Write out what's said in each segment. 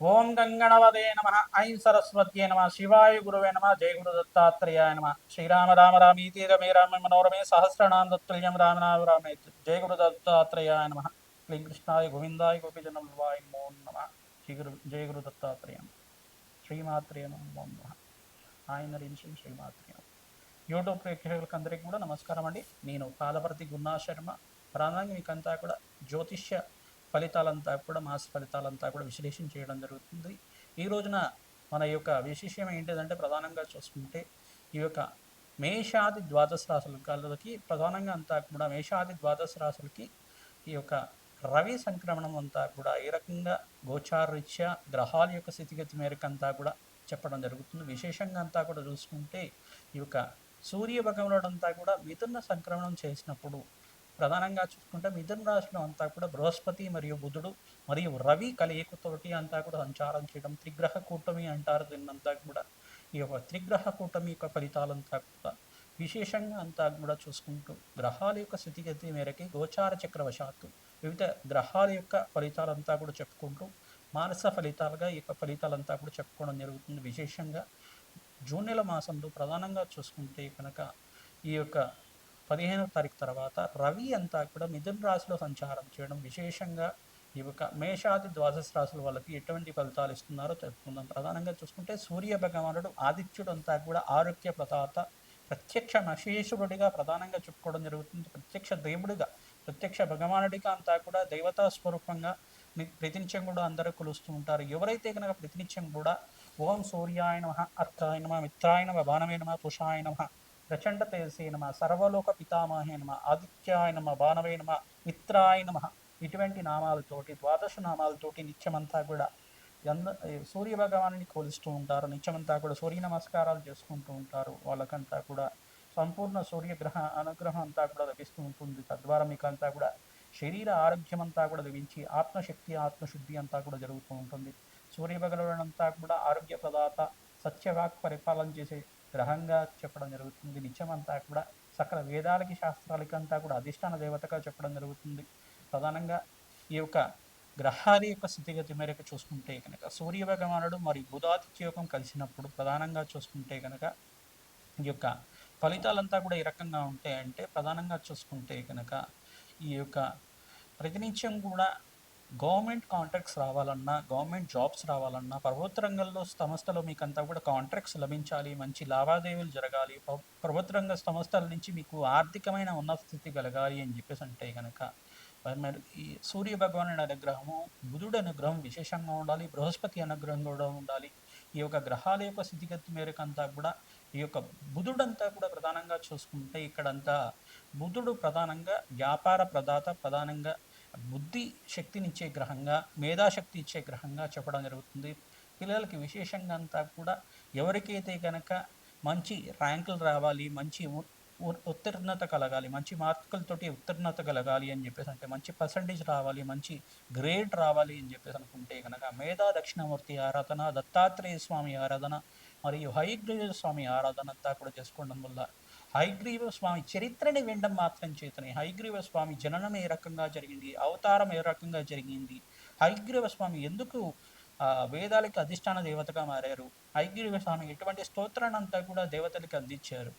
ఓం గంగణవదే నమ. ఐం సరస్వత్యే నమ. శివాయ గురువే నమ. జయ గురు దత్తాత్రేయాయ నమ. శ్రీరామ రామ రామీతి రమే రామ మనోరమే సహస్రనామ దత్తుల్యం రామనామ రామే. జయ గురు దత్తాత్రేయాయ నమ. శ్రీ కృష్ణాయ గోవిందాయ గోపిజనవాయ నమో నమ. శ్రీ గురు జయ గురు దత్తాత్రేయ. నమః. శ్రీమాత్రేయ నమో. నమ ఆయన రించిన శ్రీమాత్రేయ యూట్యూబ్ ప్రేక్షకులకు అందరికీ కూడా నమస్కారం అండి. నేను కాలపర్తి గున్నా శర్మ. ప్రధానంగా మీకంతా కూడా జ్యోతిష్య ఫలితాలంతా కూడా మాస ఫలితాలంతా కూడా విశ్లేషణ చేయడం జరుగుతుంది. ఈ రోజున మన యొక్క విశేషం ఏంటిదంటే ప్రధానంగా చూసుకుంటే ఈ యొక్క మేషాది ద్వాదశ రాశులకి ప్రధానంగా అంతా కూడా మేషాది ద్వాదశ రాశులకి ఈ యొక్క రవి సంక్రమణం అంతా కూడా ఏ రకంగా గోచారరీత్యా గ్రహాల యొక్క స్థితిగతి మేరకు అంతా కూడా చెప్పడం జరుగుతుంది. విశేషంగా అంతా కూడా చూసుకుంటే ఈ యొక్క సూర్య భగవానుడు కూడా మిథున సంక్రమణం చేసినప్పుడు ప్రధానంగా చూసుకుంటే మిథున రాశిలో అంతా కూడా బృహస్పతి మరియు బుధుడు మరియు రవి కలయికతోటి అంతా కూడా సంచారం చేయడం త్రిగ్రహ కూటమి అంటారు దీన్నంతా కూడా. ఈ యొక్క త్రిగ్రహ కూటమి యొక్క ఫలితాలంతా కూడా విశేషంగా అంతా కూడా చూసుకుంటూ గ్రహాల యొక్క స్థితిగతి మేరకి గోచార చక్రవశాత్తు వివిధ గ్రహాల యొక్క ఫలితాలంతా కూడా చెప్పుకుంటూ మానస ఫలితాలుగా ఈ యొక్క ఫలితాలంతా కూడా చెప్పుకోవడం జరుగుతుంది. విశేషంగా జూన్ నెల మాసంలో ప్రధానంగా చూసుకుంటే కనుక ఈ యొక్క పదిహేనవ తారీఖు తర్వాత రవి అంతా కూడా మిథున్ రాశిలో సంచారం చేయడం విశేషంగా ఈ యొక్క మేషాది ద్వాదశ రాశుల వాళ్ళకి ఎటువంటి ఫలితాలు ఇస్తున్నారో తెలుసుకుందాం. ప్రధానంగా చూసుకుంటే సూర్య భగవానుడు ఆదిత్యుడు అంతా కూడా ఆరోగ్య ప్రదాత ప్రత్యక్ష మహేశ్వరుడిగా ప్రధానంగా చెప్పుకోవడం జరుగుతుంది. ప్రత్యక్ష దేవుడిగా ప్రత్యక్ష భగవానుడిగా అంతా కూడా దేవతా స్వరూపంగా ప్రతినిత్యం కూడా అందరూ కొలుస్తూ ఉంటారు. ఎవరైతే కనుక ప్రతినిత్యం కూడా ఓం సూర్యాయ నమ అర్కాయ నమ మిత్రాయ నమ నమ నమ ప్రచండ తేజసే నమ సర్వలోక పితామహే నమ ఆదిత్యాయ నమ బాణవే నమ మిత్రాయ నమ ఇటువంటి నామాలతోటి ద్వాదశ నామాలతోటి నిత్యమంతా కూడా ఎంద సూర్య భగవాన్ని కొలుస్తూ ఉంటారు. నిత్యమంతా కూడా సూర్య నమస్కారాలు చేసుకుంటూ ఉంటారు. వాళ్ళకంతా కూడా సంపూర్ణ సూర్యగ్రహ అనుగ్రహం అంతా కూడా లభిస్తూ ఉంటుంది. తద్వారా మీకు అంతా కూడా శరీర ఆరోగ్యం అంతా కూడా లభించి ఆత్మశక్తి ఆత్మశుద్ధి అంతా కూడా జరుగుతూ ఉంటుంది. సూర్య అంతా కూడా ఆరోగ్య ప్రదాత సత్యవాక్ పరిపాలన చేసే గ్రహంగా చెప్పడం జరుగుతుంది. నిత్యమంతా కూడా సకల వేదాలకి శాస్త్రాలకి అంతా కూడా అధిష్టాన దేవతగా చెప్పడం జరుగుతుంది. ప్రధానంగా ఈ యొక్క గ్రహాల యొక్క స్థితిగతి మేరకు చూసుకుంటే కనుక సూర్య భగవానుడు మరియు బుధాదిత్య యోగం కలిసినప్పుడు ప్రధానంగా చూసుకుంటే కనుక ఈ యొక్క ఫలితాలంతా కూడా ఏ రకంగా ఉంటాయంటే ప్రధానంగా చూసుకుంటే కనుక ఈ యొక్క ప్రతినిత్యం కూడా గవర్నమెంట్ కాంట్రాక్ట్స్ రావాలన్నా గవర్నమెంట్ జాబ్స్ రావాలన్నా ప్రభుత్వ రంగంలో సంస్థలో మీకు అంతా కూడా కాంట్రాక్ట్స్ లభించాలి మంచి లావాదేవీలు జరగాలి ప్రభుత్వ రంగ సంస్థల నుంచి మీకు ఆర్థికమైన ఉన్నత స్థితి కలగాలి అని చెప్పేసి అంటే కనుక మరి ఈ సూర్య భగవానుడి అనుగ్రహము బుధుడు అనుగ్రహం విశేషంగా ఉండాలి బృహస్పతి అనుగ్రహం కూడా ఉండాలి. ఈ యొక్క గ్రహాల యొక్క స్థితిగతి మేరకు అంతా కూడా ఈ యొక్క బుధుడంతా కూడా ప్రధానంగా చూసుకుంటే ఇక్కడంతా బుధుడు ప్రధానంగా వ్యాపార ప్రదాత ప్రధానంగా బుద్ధి శక్తినిచ్చే గ్రహంగా మేధాశక్తి ఇచ్చే గ్రహంగా చెప్పడం జరుగుతుంది. పిల్లలకి విశేషంగా అంతా కూడా ఎవరికైతే కనుక మంచి ర్యాంకులు రావాలి మంచి ఉత్తీర్ణత కలగాలి మంచి మార్కులతోటి ఉత్తీర్ణత కలగాలి అని చెప్పేసి అంటే మంచి పర్సంటేజ్ రావాలి మంచి గ్రేడ్ రావాలి అని చెప్పేసి అనుకుంటే కనుక మేధా దక్షిణమూర్తి ఆరాధన దత్తాత్రేయ స్వామి ఆరాధన మరియు హైగ్రీవ స్వామి ఆరాధన అంతా కూడా చేసుకోవడం వల్ల హైగ్రీవ స్వామి చరిత్రని వినడం మాత్రం చేతనే. హైగ్రీవ స్వామి జననం ఏ రకంగా జరిగింది? అవతారం ఏ రకంగా జరిగింది? హైగ్రీవ స్వామి ఎందుకు వేదాలకి అధిష్టాన దేవతగా మారారు? హైగ్రీవ స్వామి ఎటువంటి స్తోత్రాన్ని అంతా కూడా దేవతలకి అందించారు?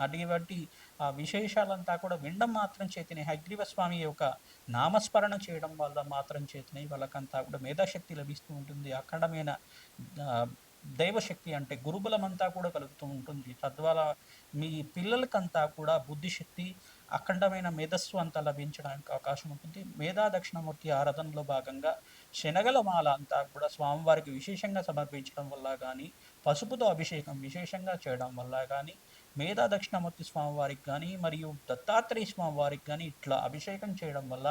అటువంటి ఆ విశేషాలంతా కూడా వినడం మాత్రం చేతనే. హైగ్రీవ స్వామి యొక్క నామస్మరణ చేయడం వల్ల మాత్రం చేతనే. వాళ్ళకంతా కూడా మేధాశక్తి లభిస్తూ ఉంటుంది. అఖండమైన దైవశక్తి అంటే గురుబలం అంతా కూడా కలుగుతూ ఉంటుంది. తద్వారా మీ పిల్లలకంతా కూడా బుద్ధిశక్తి అఖండమైన మేధస్సు అంతా లభించడానికి అవకాశం ఉంటుంది. మేధా దక్షిణమూర్తి ఆరాధనలో భాగంగా శనగల మాల అంతా కూడా స్వామివారికి విశేషంగా సమర్పించడం వల్ల కానీ పసుపుతో అభిషేకం విశేషంగా చేయడం వల్ల కానీ మేధా దక్షిణమూర్తి స్వామివారికి కానీ మరియు దత్తాత్రేయ స్వామివారికి కానీ ఇట్లా అభిషేకం చేయడం వల్ల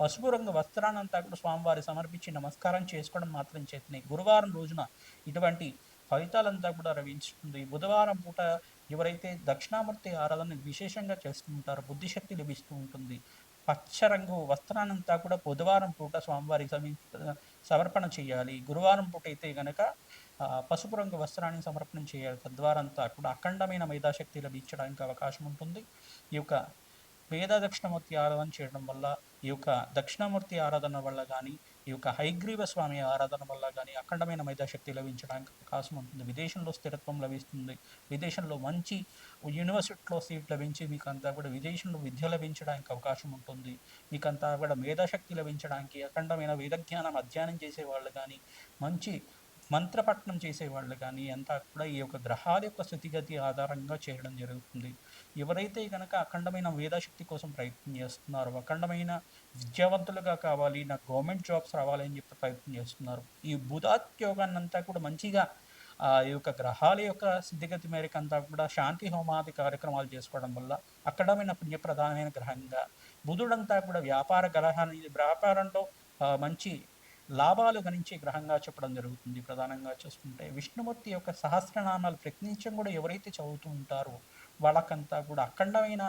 పసుపు రంగు వస్త్రానంతా కూడా స్వామివారి సమర్పించి నమస్కారం చేసుకోవడం మాత్రం చేతనే. గురువారం రోజున ఇటువంటి ఫలితాలంతా కూడా లభించుతుంది బుధవారం పూట ఎవరైతే దక్షిణామూర్తి ఆరాధన విశేషంగా చేస్తూ బుద్ధిశక్తి లభిస్తూ ఉంటుంది. పచ్చ రంగు వస్త్రానంతా కూడా బుధవారం పూట స్వామివారికి సమీ సమర్పణ చేయాలి. గురువారం పూట అయితే గనక పసుపు రంగు వస్త్రాన్ని సమర్పణ చేయాలి. తద్వారా అంతా కూడా అఖండమైన మేధాశక్తి లభించడానికి అవకాశం ఉంటుంది. ఈ యొక్క వేద దక్షిణమూర్తి ఆరాధన చేయడం వల్ల ఈ యొక్క దక్షిణామూర్తి ఆరాధన వల్ల కానీ ఈ యొక్క హైగ్రీవ స్వామి ఆరాధన వల్ల కానీ అఖండమైన మేధాశక్తి లభించడానికి అవకాశం ఉంటుంది. విదేశంలో స్థిరత్వం లభిస్తుంది. విదేశంలో మంచి యూనివర్సిటీలో సీట్ లభించి మీకు అంతా కూడా విదేశంలో విద్య లభించడానికి అవకాశం ఉంటుంది. మీకు అంతా కూడా మేధాశక్తి లభించడానికి అఖండమైన వేదజ్ఞానం అధ్యయనం చేసే వాళ్ళు కానీ మంచి మంత్రపట్నం చేసేవాళ్ళు కానీ అంతా కూడా ఈ యొక్క గ్రహాల యొక్క స్థితిగతి ఆధారంగా చేయడం జరుగుతుంది. ఎవరైతే కనుక అఖండమైన వేదాశక్తి కోసం ప్రయత్నం చేస్తున్నారో అఖండమైన విద్యావంతులుగా కావాలి నాకు గవర్నమెంట్ జాబ్స్ రావాలి అని చెప్పి ప్రయత్నం చేస్తున్నారు ఈ బుధాత్యోగాన్ని అంతా కూడా మంచిగా ఆ ఈ యొక్క గ్రహాల యొక్క స్థితిగతి మేరకు అంతా కూడా శాంతి హోమాది కార్యక్రమాలు చేసుకోవడం వల్ల అఖండమైన పుణ్యప్రధానమైన గ్రహంగా బుధుడంతా కూడా వ్యాపార గ్రహాన్ని వ్యాపారంలో మంచి లాభాలు గణించే గ్రహంగా చెప్పడం జరుగుతుంది ప్రధానంగా చూసుకుంటే. విష్ణుమూర్తి యొక్క సహస్రనామాలు ప్రతినిత్యం కూడా ఎవరైతే చదువుతూ ఉంటారో వాళ్ళకంతా కూడా అఖండమైన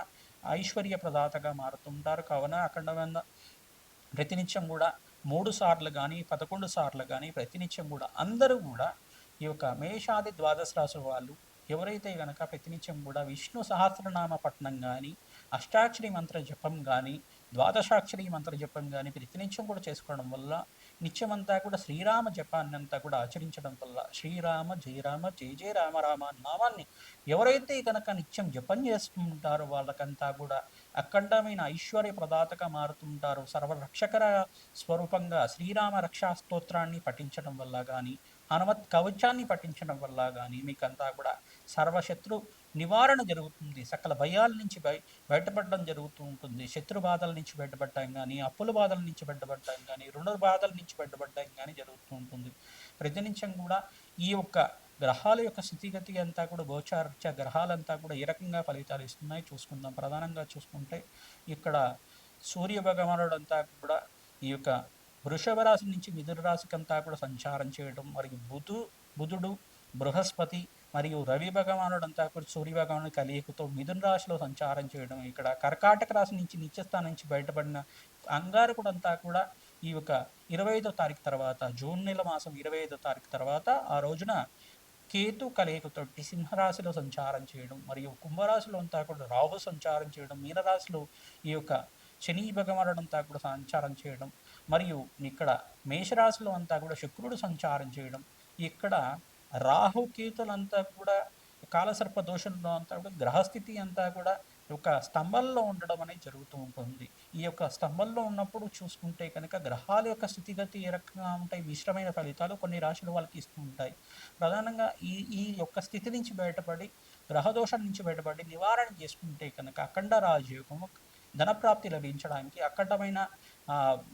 ఐశ్వర్య ప్రదాతగా మారుతుంటారు కావున అఖండమైన ప్రతినిత్యం కూడా మూడు సార్లు కానీ పదకొండు సార్లు కానీ ప్రతినిత్యం కూడా అందరూ కూడా ఈ యొక్క మేషాది ద్వాదశ రాశి వాళ్ళు ఎవరైతే కనుక ప్రతినిత్యం కూడా విష్ణు సహస్రనామ పఠనం కానీ అష్టాక్షరి మంత్ర జపం కానీ ద్వాదశాక్షరి మంత్ర జపం కానీ ప్రతినిత్యం కూడా చేసుకోవడం వల్ల నిత్యమంతా కూడా శ్రీరామ జపాన్ని అంతా కూడా ఆచరించడం వల్ల శ్రీరామ జయరామ జయ జయ రామ రామ నామాన్ని ఎవరైతే కనుక నిత్యం జపం చేస్తుంటారో వాళ్ళకంతా కూడా అఖండమైన ఐశ్వర్య ప్రదాతగా మారుతుంటారు సర్వరక్షకర స్వరూపంగా శ్రీరామ రక్షా స్తోత్రాన్ని పఠించడం వల్ల కానీ హనుమత్ కవచాన్ని పఠించడం వల్ల కానీ మీకంతా కూడా సర్వశత్రు నివారణ జరుగుతుంది. సకల భయాల నుంచి బయ బయటపడడం జరుగుతూ ఉంటుంది. శత్రు బాధల నుంచి బయటపడటం కానీ అప్పుల బాధల నుంచి బయటపడటం కానీ రుణ బాధల నుంచి బయటపడటం కానీ జరుగుతూ ఉంటుంది. ప్రతినిత్యం కూడా ఈ యొక్క గ్రహాల యొక్క స్థితిగతి అంతా కూడా గోచారత్య గ్రహాలంతా కూడా ఏ రకంగా ఫలితాలు ఇస్తున్నాయి చూసుకుందాం. ప్రధానంగా చూసుకుంటే ఇక్కడ సూర్య భగవానుడు అంతా కూడా ఈ యొక్క వృషభ రాశి నుంచి మిథున రాశికి అంతా కూడా సంచారం చేయడం మరియు బుధు బుధుడు బృహస్పతి మరియు రవి భగవానుడు అంతా కూడా సూర్య భగవానుడు కలియకతో మిథున రాశిలో సంచారం చేయడం ఇక్కడ కర్కాటక రాశి నుంచి నిత్యస్థానం నుంచి బయటపడిన అంగారకుడు అంతా కూడా ఈ యొక్క ఇరవై ఐదో తారీఖు తర్వాత జూన్ నెల మాసం ఇరవై ఐదో తారీఖు తర్వాత ఆ రోజున కేతు కలయికతోటి సింహరాశిలో సంచారం చేయడం మరియు కుంభరాశిలో అంతా కూడా రాహు సంచారం చేయడం మీనరాశిలో ఈ యొక్క శని భగవానుడు అంతా కూడా సంచారం చేయడం మరియు ఇక్కడ మేషరాశిలో అంతా కూడా శుక్రుడు సంచారం చేయడం ఇక్కడ రాహుకేతులంతా కూడా కాలసర్ప దోషంలో అంతా కూడా గ్రహస్థితి అంతా కూడా ఒక స్తంభంలో ఉండడం అనేది జరుగుతూ ఉంటుంది. ఈ యొక్క స్తంభంలో ఉన్నప్పుడు చూసుకుంటే కనుక గ్రహాల యొక్క స్థితిగతి ఏ రకంగా ఉంటాయి? మిశ్రమైన ఫలితాలు కొన్ని రాశులు వాళ్ళకి ఇస్తూ ఉంటాయి. ప్రధానంగా ఈ ఈ యొక్క స్థితి నుంచి బయటపడి గ్రహదోషం నుంచి బయటపడి నివారణ చేసుకుంటే కనుక అఖండ రాజయోగము ధనప్రాప్తి లభించడానికి అక్కడమైన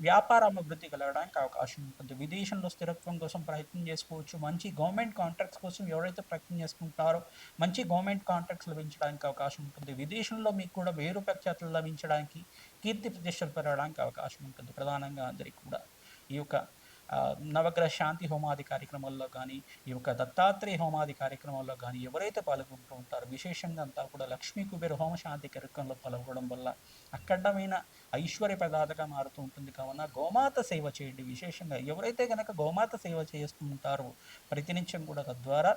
వ్యాపార అభివృద్ధి కలగడానికి అవకాశం ఉంటుంది. విదేశంలో స్థిరత్వం కోసం ప్రయత్నం చేసుకోవచ్చు. మంచి గవర్నమెంట్ కాంట్రాక్ట్స్ కోసం ఎవరైతే ప్రయత్నం చేసుకుంటారో మంచి గవర్నమెంట్ కాంట్రాక్ట్స్ లభించడానికి అవకాశం ఉంటుంది. విదేశంలో మీకు కూడా వేరు ప్రఖ్యాతులు లభించడానికి కీర్తి ప్రతిష్టలు పెరగడానికి అవకాశం ఉంటుంది. ప్రధానంగా అందరికీ కూడా ఈ యొక్క నవగ్రహ శాంతి హోమాది కార్యక్రమాల్లో కానీ ఈ యొక్క దత్తాత్రేయ హోమాది కార్యక్రమాల్లో కానీ ఎవరైతే పాల్గొంటూ ఉంటారో విశేషంగా అంతా కూడా లక్ష్మీ కుబేర హోమ శాంతి కార్యక్రమంలో పాల్గొనడం వల్ల అఖండమైన ఐశ్వర్య ప్రదాతగా మారుతూ ఉంటుంది. కావున గోమాత సేవ చేయండి. విశేషంగా ఎవరైతే కనుక గోమాత సేవ చేస్తూ ఉంటారో ప్రతినిత్యం కూడా తద్వారా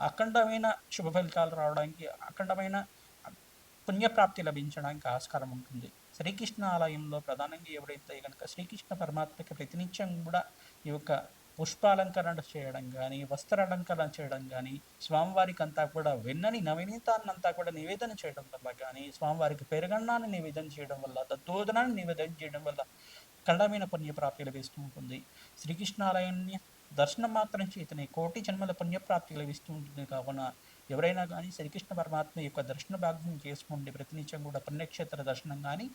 అఖండమైన శుభ ఫలితాలు రావడానికి అఖండమైన పుణ్యప్రాప్తి లభించడానికి ఆస్కారం ఉంటుంది. శ్రీకృష్ణ ఆలయంలో ప్రధానంగా ఎవరైతే కనుక శ్రీకృష్ణ పరమాత్మకి ప్రతినిత్యం కూడా ఈ యొక్క పుష్పాలంకరణ చేయడం కానీ వస్త్రాలంకరణ చేయడం కానీ స్వామివారికి అంతా కూడా వెన్నని నవనీతాన్నంతా కూడా నివేదన చేయడం వల్ల కానీ స్వామివారికి పెరగన్నాన్ని నివేదన చేయడం వల్ల దత్తోదనాన్ని నివేదన చేయడం వల్ల కళ్ళమైన పుణ్యప్రాప్తి లభిస్తూ ఉంటుంది. శ్రీకృష్ణాలయాన్ని దర్శనం మాత్రం చేతనే కోటి జన్మల పుణ్యప్రాప్తి లభిస్తూ ఉంటుంది. కావున ఎవరైనా కానీ శ్రీకృష్ణ పరమాత్మ యొక్క దర్శన భాగ్యం చేసుకోండి ప్రతినిత్యం కూడా పుణ్యక్షేత్ర దర్శనం కానీ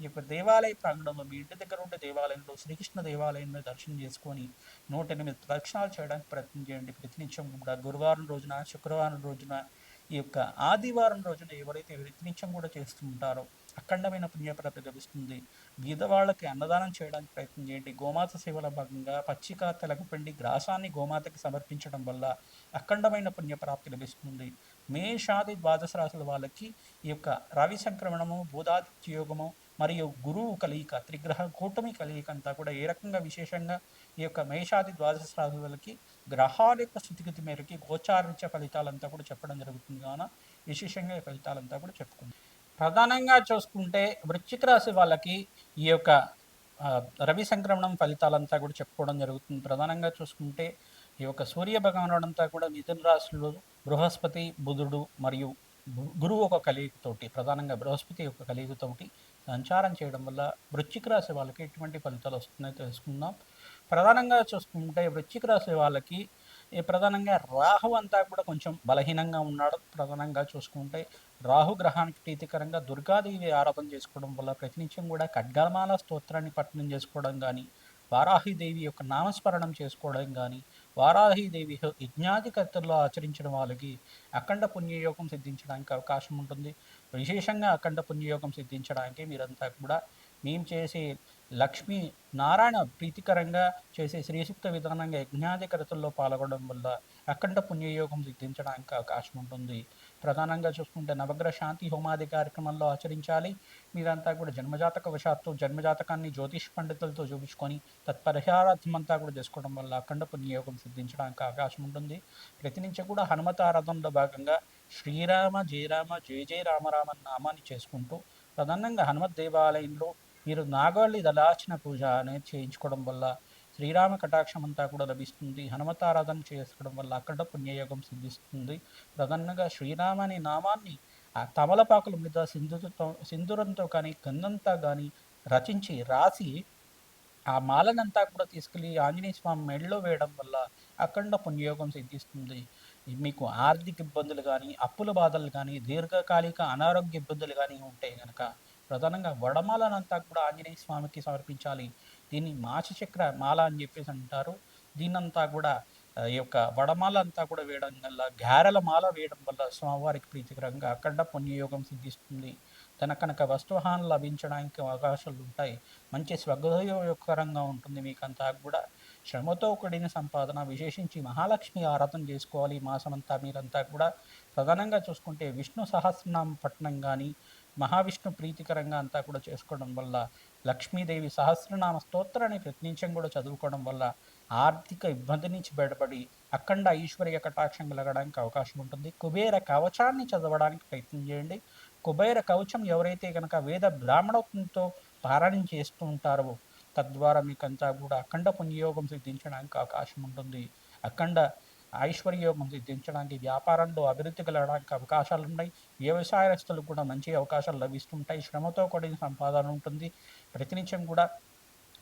ఈ యొక్క దేవాలయ ప్రాంగణంలో మీ ఇంటి దగ్గర ఉండే దేవాలయంలో శ్రీకృష్ణ దేవాలయంలో దర్శనం చేసుకొని నూట ఎనిమిది ప్రదక్షిణాలు చేయడానికి ప్రయత్నం చేయండి. ప్రతినిత్యం కూడా గురువారం రోజున శుక్రవారం రోజున ఈ యొక్క ఆదివారం రోజున ఎవరైతే ప్రతినిత్యం కూడా చేస్తూ ఉంటారో అఖండమైన పుణ్యప్రాప్తి లభిస్తుంది. బీదవాళ్ళకి అన్నదానం చేయడానికి ప్రయత్నం చేయండి. గోమాత సేవల భాగంగా పచ్చిక తెలగపిండి గ్రాసాన్ని గోమాతకి సమర్పించడం వల్ల అఖండమైన పుణ్యప్రాప్తి లభిస్తుంది. మేషాది ద్వాదశ రాశుల వాళ్ళకి ఈ యొక్క రవి సంక్రమణము బోధాదిత్యయోగము మరియు గురువు కలియిక త్రిగ్రహ కూటమి కలియిక అంతా కూడా ఏ రకంగా విశేషంగా ఈ యొక్క మేషాది ద్వాదశ రాశులకి గ్రహాల యొక్క స్థితిగతి మేరకి గోచారించే ఫలితాలంతా కూడా చెప్పడం జరుగుతుంది. కావున విశేషంగా ఈ ఫలితాలంతా కూడా చెప్పుకుందాం. ప్రధానంగా చూసుకుంటే వృశ్చిక రాశి వాళ్ళకి ఈ యొక్క రవి సంక్రమణం ఫలితాలంతా కూడా చెప్పుకోవడం జరుగుతుంది. ప్రధానంగా చూసుకుంటే ఈ యొక్క సూర్య భగవానుడు అంతా కూడా మిథున రాశిలో బృహస్పతి బుధుడు మరియు గురువు ఒక కలియుగతోటి ప్రధానంగా బృహస్పతి యొక్క కలియుగతోటి సంచారం చేయడం వల్ల వృశ్చిక రాశి వాళ్ళకి ఎటువంటి ఫలితాలు వస్తున్నాయో తెలుసుకుందాం. ప్రధానంగా చూసుకుంటే వృశ్చిక రాశి వాళ్ళకి ప్రధానంగా రాహు అంతా కూడా కొంచెం బలహీనంగా ఉన్నాడు. ప్రధానంగా చూసుకుంటే రాహు గ్రహానికి ప్రీతికరంగా దుర్గాదేవి ఆరాధన చేసుకోవడం వల్ల ప్రతినిత్యం కూడా ఖడ్గమాల స్తోత్రాన్ని పఠనం చేసుకోవడం కానీ వారాహిదేవి యొక్క నామస్మరణం చేసుకోవడం కానీ వారాహిదేవి యజ్ఞాధికర్తల్లో ఆచరించడం వాళ్ళకి అఖండ పుణ్యయోగం సిద్ధించడానికి అవకాశం ఉంటుంది. విశేషంగా అఖండ పుణ్యయోగం సిద్ధించడానికి మీరంతా కూడా మేము చేసే లక్ష్మి నారాయణ ప్రీతికరంగా చేసే శ్రీసూక్త విధానంగా యజ్ఞాధికరతల్లో పాల్గొనడం వల్ల అఖండ పుణ్యయోగం సిద్ధించడానికి అవకాశం ఉంటుంది. ప్రధానంగా చూసుకుంటే నవగ్రహ శాంతి హోమాది కార్యక్రమంలో ఆచరించాలి. మీరంతా కూడా జన్మజాతక వశాత్తు జన్మజాతకాన్ని జ్యోతిష్ పండితులతో చూపించుకొని తత్పరిహారార్థమంతా కూడా చేసుకోవడం వల్ల అఖండ పుణ్యయోగం సిద్ధించడానికి అవకాశం ఉంటుంది. ప్రతి నుంచి కూడా హనుమత ఆరాధనలో భాగంగా శ్రీరామ జయరామ జయ జయ రామరామ నామాన్ని చేసుకుంటూ ప్రధానంగా హనుమత్ దేవాలయంలో మీరు నాగవల్లి దళార్చన పూజ అనేది చేయించుకోవడం వల్ల శ్రీరామ కటాక్షం అంతా కూడా లభిస్తుంది. హనుమతారాధన చేసుకోవడం వల్ల అక్కడ పుణ్యయోగం సిద్ధిస్తుంది. ప్రధానంగా శ్రీరామ అనే నామాన్ని ఆ తమలపాకుల మీద సింధుతో సింధూరంతో కానీ గంధంతో కానీ రచించి రాసి ఆ మాలనంతా కూడా తీసుకెళ్ళి ఆంజనేయ స్వామి మెడలో వేయడం వల్ల అఖండ పుణ్యయోగం సిద్ధిస్తుంది. మీకు ఆర్థిక ఇబ్బందులు కానీ అప్పుల బాధలు కానీ దీర్ఘకాలిక అనారోగ్య ఇబ్బందులు కానీ ఉంటే కనుక ప్రధానంగా వడమాలనంతా కూడా ఆంజనేయ స్వామికి సమర్పించాలి. దీన్ని మాచచక్ర మాల అని చెప్పేసి అంటారు. దీన్నంతా కూడా ఈ యొక్క వడమాల అంతా కూడా వేయడం వల్ల గారెల మాల వేయడం వల్ల స్వామివారికి ప్రీతికరంగా అఖండ పుణ్యయోగం సిద్ధిస్తుంది. తన కనుక వస్తువాహనం లభించడానికి అవకాశాలు ఉంటాయి. మంచి స్వగోయోగకరంగా ఉంటుంది. మీకంతా కూడా శ్రమతో కూడిన సంపాదన విశేషించి మహాలక్ష్మి ఆరాధన చేసుకోవాలి. మాసమంతా మీరంతా కూడా ప్రధానంగా చూసుకుంటే విష్ణు సహస్రనామ పట్టణం కానీ మహావిష్ణు ప్రీతికరంగా అంతా కూడా చేసుకోవడం వల్ల లక్ష్మీదేవి సహస్రనామ స్తోత్రాన్ని ప్రతినిత్యం కూడా చదువుకోవడం వల్ల ఆర్థిక ఇబ్బంది నుంచి బయటపడి అఖండ ఐశ్వర్య కటాక్షం కలగడానికి అవకాశం ఉంటుంది. కుబేర కవచాన్ని చదవడానికి ప్రయత్నం చేయండి. కుబేర కవచం ఎవరైతే కనుక వేద బ్రాహ్మణత్వంతో పారాయణం చేస్తూ ఉంటారో తద్వారా మీకంతా కూడా అఖండ పుణ్యయోగం సిద్ధించడానికి అవకాశం ఉంటుంది. అఖండ ఐశ్వర్యోగం సిద్ధించడానికి వ్యాపారంలో అభివృద్ధి కలగడానికి అవకాశాలు ఉన్నాయి వ్యవసాయస్తులకు కూడా మంచి అవకాశాలు లభిస్తుంటాయి. శ్రమతో కూడిన సంపాదన ఉంటుంది. ప్రతినిత్యం కూడా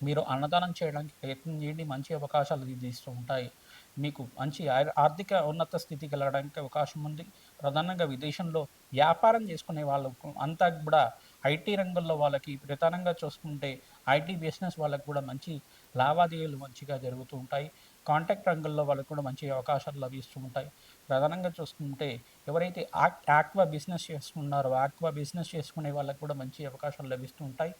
మీరు అన్నదానం చేయడానికి ప్రయత్నం చేయండి. మంచి అవకాశాలు సిద్ధిస్తూ ఉంటాయి. మీకు మంచి ఆర్- ఆర్థిక ఉన్నత స్థితి కలగడానికి అవకాశం ఉంది. ప్రధానంగా విదేశంలో వ్యాపారం చేసుకునే వాళ్ళకు అంతా కూడా ఐటీ రంగంలో వాళ్ళకి ప్రధానంగా చూసుకుంటే ఐటీ బిజినెస్ వాళ్ళకు కూడా మంచి లావాదేవీలు మంచిగా జరుగుతూ ఉంటాయి. కాంటాక్ట్ రంగంలో వాళ్ళకి కూడా మంచి అవకాశాలు లభిస్తూ ఉంటాయి. ప్రధానంగా చూసుకుంటే ఎవరైతే ఆక్ ఆక్వా బిజినెస్ చేసుకున్నారో ఆక్వా బిజినెస్ చేసుకునే వాళ్ళకి కూడా మంచి అవకాశాలు లభిస్తూ ఉంటాయి.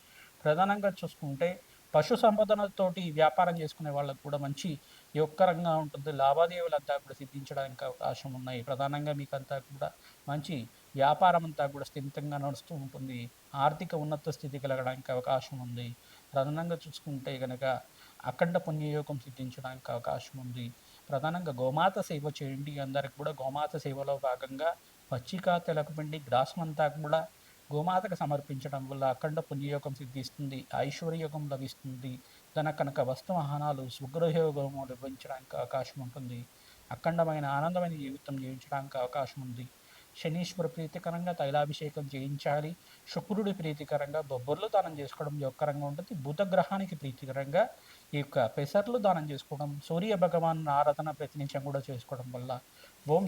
ప్రధానంగా చూసుకుంటే పశు సంపదనతోటి వ్యాపారం చేసుకునే వాళ్ళకు కూడా మంచి యొక్క రంగా ఉంటుంది. లావాదేవీలు అంతా కూడా సిద్ధించడానికి అవకాశం ఉన్నాయి. ప్రధానంగా మీకు అంతా కూడా మంచి వ్యాపారం అంతా కూడా స్థిమితంగా నడుస్తూ ఉంటుంది. ఆర్థిక ఉన్నత స్థితి కలగడానికి అవకాశం ఉంది. ప్రధానంగా చూసుకుంటే కనుక అఖండ పుణ్యయోగం సిద్ధించడానికి అవకాశం ఉంది. ప్రధానంగా గోమాత సేవ చేయండి. అందరికి కూడా గోమాత సేవలో భాగంగా పచ్చిక తెలకపిండి గ్రాసమంతా కూడా గోమాతకు సమర్పించడం వల్ల అఖండ పుణ్యయోగం సిద్ధిస్తుంది. ఐశ్వర్యోగం లభిస్తుంది. తన కనుక వస్తువాహనాలు సుగ్రహయోగం లభించడానికి అవకాశం ఉంటుంది. అఖండమైన ఆనందమైన జీవితం జీవించడానికి అవకాశం ఉంది. శనీశ్వర ప్రీతికరంగా తైలాభిషేకం చేయించాలి. శుక్రుడి ప్రీతికరంగా బొబ్బర్లు దానం చేసుకోవడం యొక్కరంగా ఉంటుంది. బుధ గ్రహానికి ప్రీతికరంగా ఈ యొక్క పెసర్లు దానం చేసుకోవడం సూర్య భగవాన్ ఆరాధన ప్రతినిత్యం కూడా చేసుకోవడం వల్ల